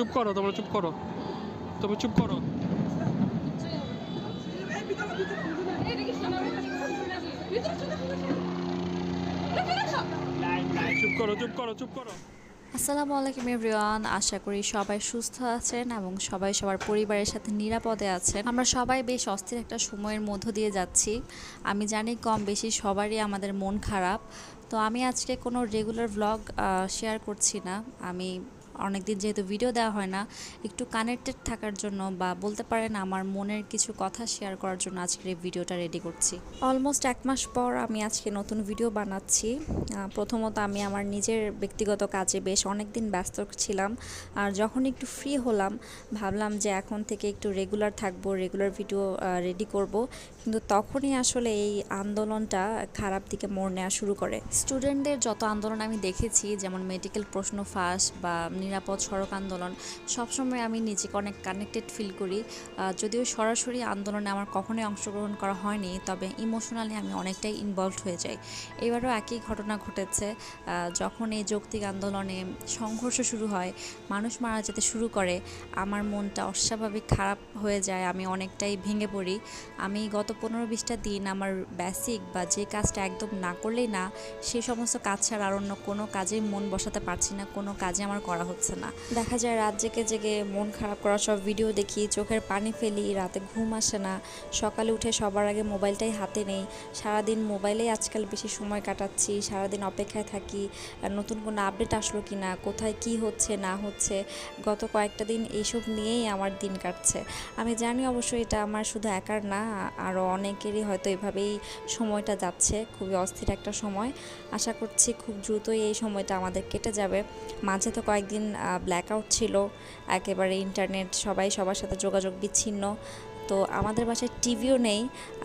চুপ করো, তোমরা চুপ করো। তোমরা চুপ করো। করো করো করো। আসসালামু আলাইকুম, এভরিওয়ান। আশা করি সবাই সুস্থ আছেন এবং সবাই সবার পরিবারের সাথে নিরাপদে আছেন। আমরা সবাই বেশ অস্থির একটা সময়ের মধ্য দিয়ে যাচ্ছি। আমি জানি কম বেশি সবারই আমাদের মন খারাপ। তো আমি আজকে কোনো রেগুলার ভ্লগ শেয়ার করছি না। আমি অনেকদিন যেহেতু ভিডিও দেওয়া হয় না একটু কানেক্টেড থাকার জন্য বা বলতে পারেন আমার মনের কিছু কথা শেয়ার করার জন্য আজকের এই ভিডিওটা রেডি করছি। অলমোস্ট এক মাস পর আমি আজকে নতুন ভিডিও বানাচ্ছি। প্রথমত আমি আমার নিজের ব্যক্তিগত কাজে বেশ অনেক দিন ব্যস্ত ছিলাম। আর যখন একটু ফ্রি হলাম ভাবলাম যে এখন থেকে একটু রেগুলার থাকব রেগুলার ভিডিও রেডি করব। কিন্তু তখনই আসলে এই আন্দোলনটা খারাপ দিকে মোড় নেওয়া শুরু করে। স্টুডেন্টদের যত আন্দোলন আমি দেখেছি যেমন মেডিকেল প্রশ্ন ফাঁস বা নিরাপদ সড়ক আন্দোলন। সবসময় আমি নিজেকে অনেক কানেক্টেড ফিল করি। যদিও সরাসরি আন্দোলনে আমার কখনোই অংশগ্রহণ করা হয়নি, তবে ইমোশনালি আমি অনেকটাই ইনভলভ হয়ে যাই। এবারও একই ঘটনা ঘটেছে। যখন এই যৌক্তিক আন্দোলনে সংঘর্ষ শুরু হয়, মানুষ মারা যেতে শুরু করে, আমার মনটা অস্বাভাবিক খারাপ হয়ে যায়, আমি অনেকটাই ভেঙে পড়ি। আমি গত পনেরো বিশটা দিন আমার বেসিক বা যে কাজটা একদম না করলেই না, সে সমস্ত কাজ ছাড়া আর অন্য কোনো কাজে মন বসাতে পারছি না, কোনো কাজে আমার করা হচ্ছে না। দেখা যায় রাত জেগে জেগে মন খারাপ করা সব ভিডিও দেখি, চোখের পানি ফেলি, রাতে ঘুম আসে না। সকালে উঠে সবার আগে মোবাইলটাই হাতে নেই। সারাদিন মোবাইলেই আজকাল বেশি সময় কাটাচ্ছি, সারাদিন অপেক্ষায় থাকি। নতুন কোনো আপডেট আসলো কি না কোথায় কি হচ্ছে, না হচ্ছে, গত কয়েকটা দিন এইসব নিয়েই আমার দিন কাটছে। আমি জানি অবশ্যই এটা আমার শুধু একার না আরও অনেকেরই হয়তো এভাবেই সময়টা যাচ্ছে, খুবই অস্থির একটা সময়। আশা করছি খুব দ্রুতই এই সময়টা আমাদের কেটে যাবে। মাঝে তো কয়েকদিন ব্ল্যাক আউট ছিল। একেবারে ইন্টারনেট সবাই সবার সাথে যোগাযোগ বিচ্ছিন্ন। তো আমাদের বাসায় টিভিও নেই,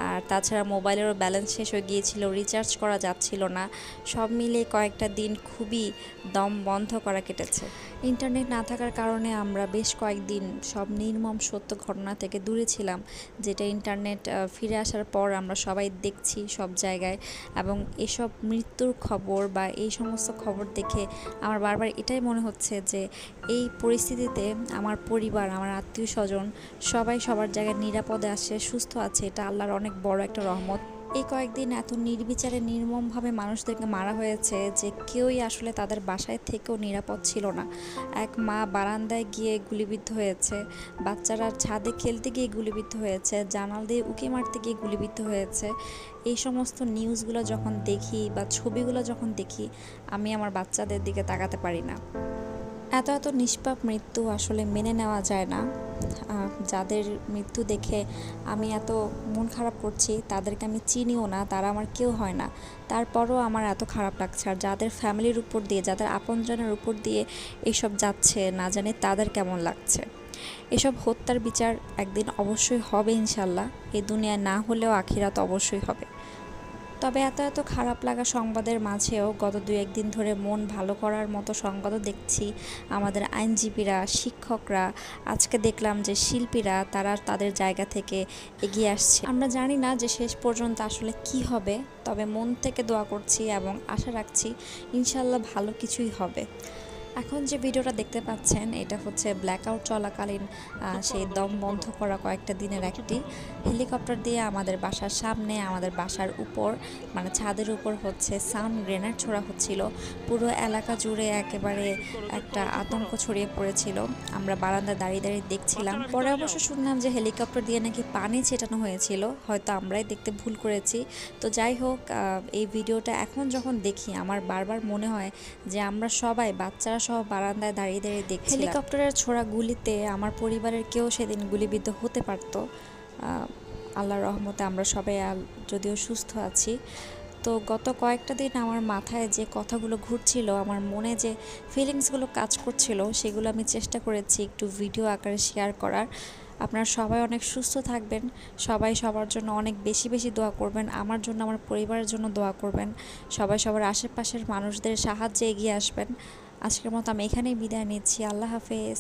আর তাছাড়া মোবাইলেরও ব্যালেন্স শেষ হয়ে গিয়েছিল রিচার্জ করা যাচ্ছিল না। সব মিলিয়ে কয়েকটা দিন খুবই দম বন্ধ করা কেটেছে। ইন্টারনেট না থাকার কারণে আমরা বেশ কয়েকদিন সব নির্মম সত্য ঘটনা থেকে দূরে ছিলাম, যেটা ইন্টারনেট ফিরে আসার পর আমরা সবাই দেখছি সব জায়গায়। এবং এসব মৃত্যুর খবর বা এই সমস্ত খবর দেখে আমার বারবার এটাই মনে হচ্ছে যে, এই পরিস্থিতিতে আমার পরিবার, আমার আত্মীয় স্বজন সবাই সবার জায়গায় নিরাপদে আছে, সুস্থ আছে, এটা আল্লাহর অনেক বড় একটা রহমত। এই কয়েকদিন এত নির্বিচারে, নির্মমভাবে মানুষদেরকে মারা হয়েছে যে কেউই আসলে তাদের বাসায় থেকেও নিরাপদ ছিল না। এক মা বারান্দায় গিয়ে গুলিবিদ্ধ হয়েছে, বাচ্চারা ছাদে খেলতে গিয়ে গুলিবিদ্ধ হয়েছে, জানাল দিয়ে উকি মারতে গিয়ে গুলিবিদ্ধ হয়েছে। এই সমস্ত নিউজগুলো যখন দেখি বা ছবিগুলো যখন দেখি, আমি আমার বাচ্চাদের দিকে তাকাতে পারি না। এত এত নিষ্পাপ মৃত্যু আসলে মেনে নেওয়া যায় না। যাদের মৃত্যু দেখে আমি এত মন খারাপ করছি, তাদেরকে আমি চিনিও না, তারা আমার কেউ হয় না। তারপরও আমার এত খারাপ লাগছে, আর যাদের ফ্যামিলির উপর দিয়ে, যাদের আপনজনের উপর দিয়ে এইসব যাচ্ছে, না জানি তাদের কেমন লাগছে। এসব হত্যার বিচার একদিন অবশ্যই হবে ইনশাল্লাহ, এ দুনিয়ায় না হলেও আখিরাত অবশ্যই হবে। তবে এত এত খারাপ লাগা সংবাদের মাঝেও গত দু একদিন ধরে মন ভালো করার মতো সংবাদও দেখছি আমাদের আইনজীবীরা, শিক্ষকরা। আজকে দেখলাম যে শিল্পীরা তারা তাদের জায়গা থেকে এগিয়ে আসছে। আমরা জানি না যে শেষ পর্যন্ত আসলে কি হবে, তবে মন থেকে দোয়া করছি এবং আশা রাখছি ইনশাল্লাহ ভালো কিছুই হবে। এখন যে ভিডিওটা দেখতে পাচ্ছেন, এটা হচ্ছে ব্ল্যাকআউট চলাকালীন সেই দম বন্ধ করা কয়েকটা দিনের একটি হেলিকপ্টার দিয়ে আমাদের বাসার সামনে, আমাদের বাসার উপর মানে ছাদের উপর হচ্ছে সাউন্ড গ্রেনেড ছোড়া হচ্ছিল। পুরো এলাকা জুড়ে একেবারে একটা আতঙ্ক ছড়িয়ে পড়েছিল। আমরা বারান্দায় দাঁড়িয়ে দাঁড়িয়ে দেখছিলাম। পরে অবশ্য শুনলাম যে হেলিকপ্টার দিয়ে নাকি পানি ছেটানো হয়েছিল। হয়তো আমরাই দেখতে ভুল করেছি। তো যাই হোক এই ভিডিওটা এখন যখন দেখি, আমার বারবার মনে হয় যে আমরা সবাই, বাচ্চারা সহ বারান্দায় দাঁড়িয়ে দাঁড়িয়ে দেখছি হেলিকপ্টারের ছোড়া গুলিতে আমার পরিবারের কেউ সেদিন গুলিবিদ্ধ হতে পারতো। আহ, আল্লাহর রহমতে আমরা সবাই যদিও সুস্থ আছি। তো গত কয়েকটা দিন আমার মাথায় যে কথাগুলো ঘুরছিল আমার মনে যে ফিলিংসগুলো কাজ করছিল সেগুলো আমি চেষ্টা করেছি একটু ভিডিও আকারে শেয়ার করার। আপনারা সবাই অনেক সুস্থ থাকবেন সবাই সবার জন্য অনেক বেশি বেশি দোয়া করবেন আমার জন্য আমার পরিবারের জন্য দোয়া করবেন। সবাই সবার আশেপাশের মানুষদের সাহায্যে এগিয়ে আসবেন। আজকের মতো আমি এখানেই বিদায় নিচ্ছি। আল্লাহ হাফেজ।